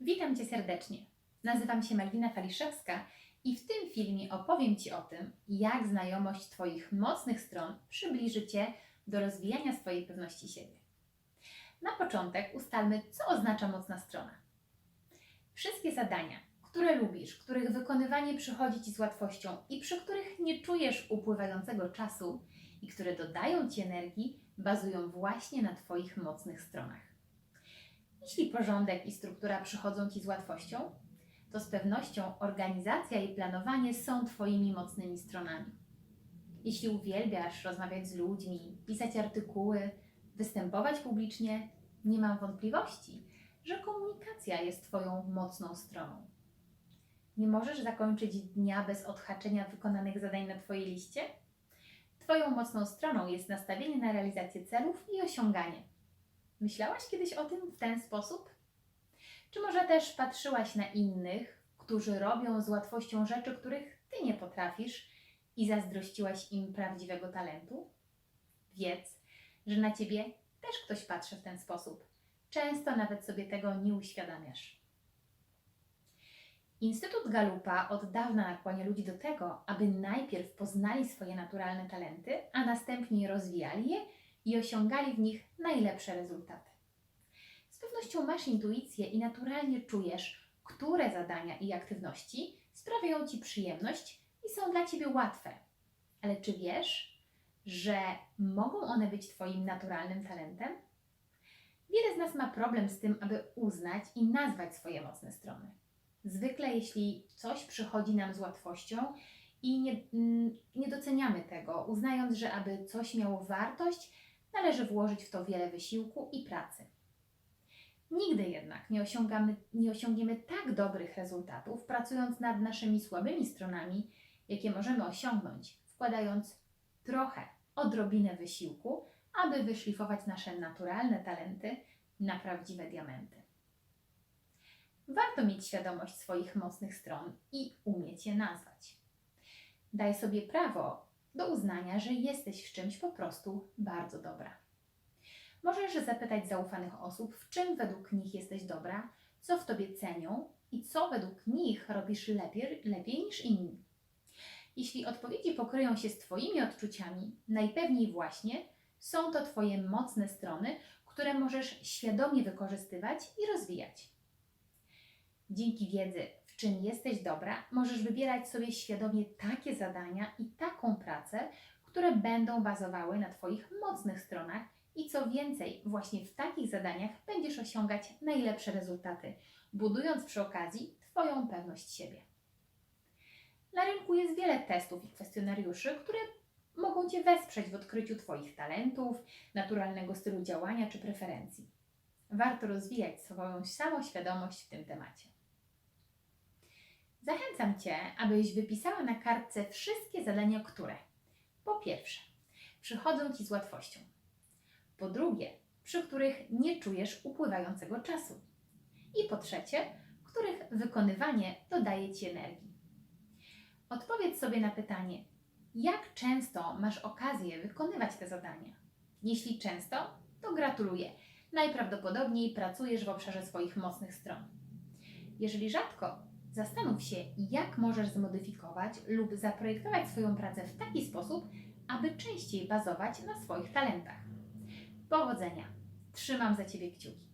Witam Cię serdecznie. Nazywam się Malwina Faliszewska i w tym filmie opowiem Ci o tym, jak znajomość Twoich mocnych stron przybliży Cię do rozwijania swojej pewności siebie. Na początek ustalmy, co oznacza mocna strona. Wszystkie zadania, które lubisz, których wykonywanie przychodzi Ci z łatwością i przy których nie czujesz upływającego czasu i które dodają Ci energii, bazują właśnie na Twoich mocnych stronach. Jeśli porządek i struktura przychodzą Ci z łatwością, to z pewnością organizacja i planowanie są Twoimi mocnymi stronami. Jeśli uwielbiasz rozmawiać z ludźmi, pisać artykuły, występować publicznie, nie mam wątpliwości, że komunikacja jest Twoją mocną stroną. Nie możesz zakończyć dnia bez odhaczenia wykonanych zadań na Twojej liście? Twoją mocną stroną jest nastawienie na realizację celów i osiąganie. Myślałaś kiedyś o tym w ten sposób? Czy może też patrzyłaś na innych, którzy robią z łatwością rzeczy, których ty nie potrafisz i zazdrościłaś im prawdziwego talentu? Wiedz, że na ciebie też ktoś patrzy w ten sposób. Często nawet sobie tego nie uświadamiasz. Instytut Galupa od dawna nakłania ludzi do tego, aby najpierw poznali swoje naturalne talenty, a następnie rozwijali je i osiągali w nich najlepsze rezultaty. Z pewnością masz intuicję i naturalnie czujesz, które zadania i aktywności sprawiają Ci przyjemność i są dla Ciebie łatwe. Ale czy wiesz, że mogą one być Twoim naturalnym talentem? Wiele z nas ma problem z tym, aby uznać i nazwać swoje mocne strony. Zwykle, jeśli coś przychodzi nam z łatwością i nie, mm, nie doceniamy tego, uznając, że aby coś miało wartość, należy włożyć w to wiele wysiłku i pracy. Nigdy jednak nie, osiągamy, nie osiągniemy tak dobrych rezultatów, pracując nad naszymi słabymi stronami, jakie możemy osiągnąć, wkładając trochę, odrobinę wysiłku, aby wyszlifować nasze naturalne talenty na prawdziwe diamenty. Warto mieć świadomość swoich mocnych stron i umieć je nazwać. Daj sobie prawo do uznania, że jesteś w czymś po prostu bardzo dobra. Możesz zapytać zaufanych osób, w czym według nich jesteś dobra, co w tobie cenią i co według nich robisz lepiej, lepiej niż inni. Jeśli odpowiedzi pokryją się z Twoimi odczuciami, najpewniej właśnie są to Twoje mocne strony, które możesz świadomie wykorzystywać i rozwijać. Dzięki wiedzy, w czym jesteś dobra, możesz wybierać sobie świadomie takie zadania i taką pracę, które będą bazowały na Twoich mocnych stronach i co więcej, właśnie w takich zadaniach będziesz osiągać najlepsze rezultaty, budując przy okazji Twoją pewność siebie. Na rynku jest wiele testów i kwestionariuszy, które mogą Cię wesprzeć w odkryciu Twoich talentów, naturalnego stylu działania czy preferencji. Warto rozwijać swoją samoświadomość w tym temacie. Zachęcam Cię, abyś wypisała na kartce wszystkie zadania, które po pierwsze przychodzą Ci z łatwością, po drugie, przy których nie czujesz upływającego czasu i po trzecie, których wykonywanie dodaje Ci energii. Odpowiedz sobie na pytanie, jak często masz okazję wykonywać te zadania? Jeśli często, to gratuluję. Najprawdopodobniej pracujesz w obszarze swoich mocnych stron. Jeżeli rzadko, zastanów się, jak możesz zmodyfikować lub zaprojektować swoją pracę w taki sposób, aby częściej bazować na swoich talentach. Powodzenia! Trzymam za Ciebie kciuki.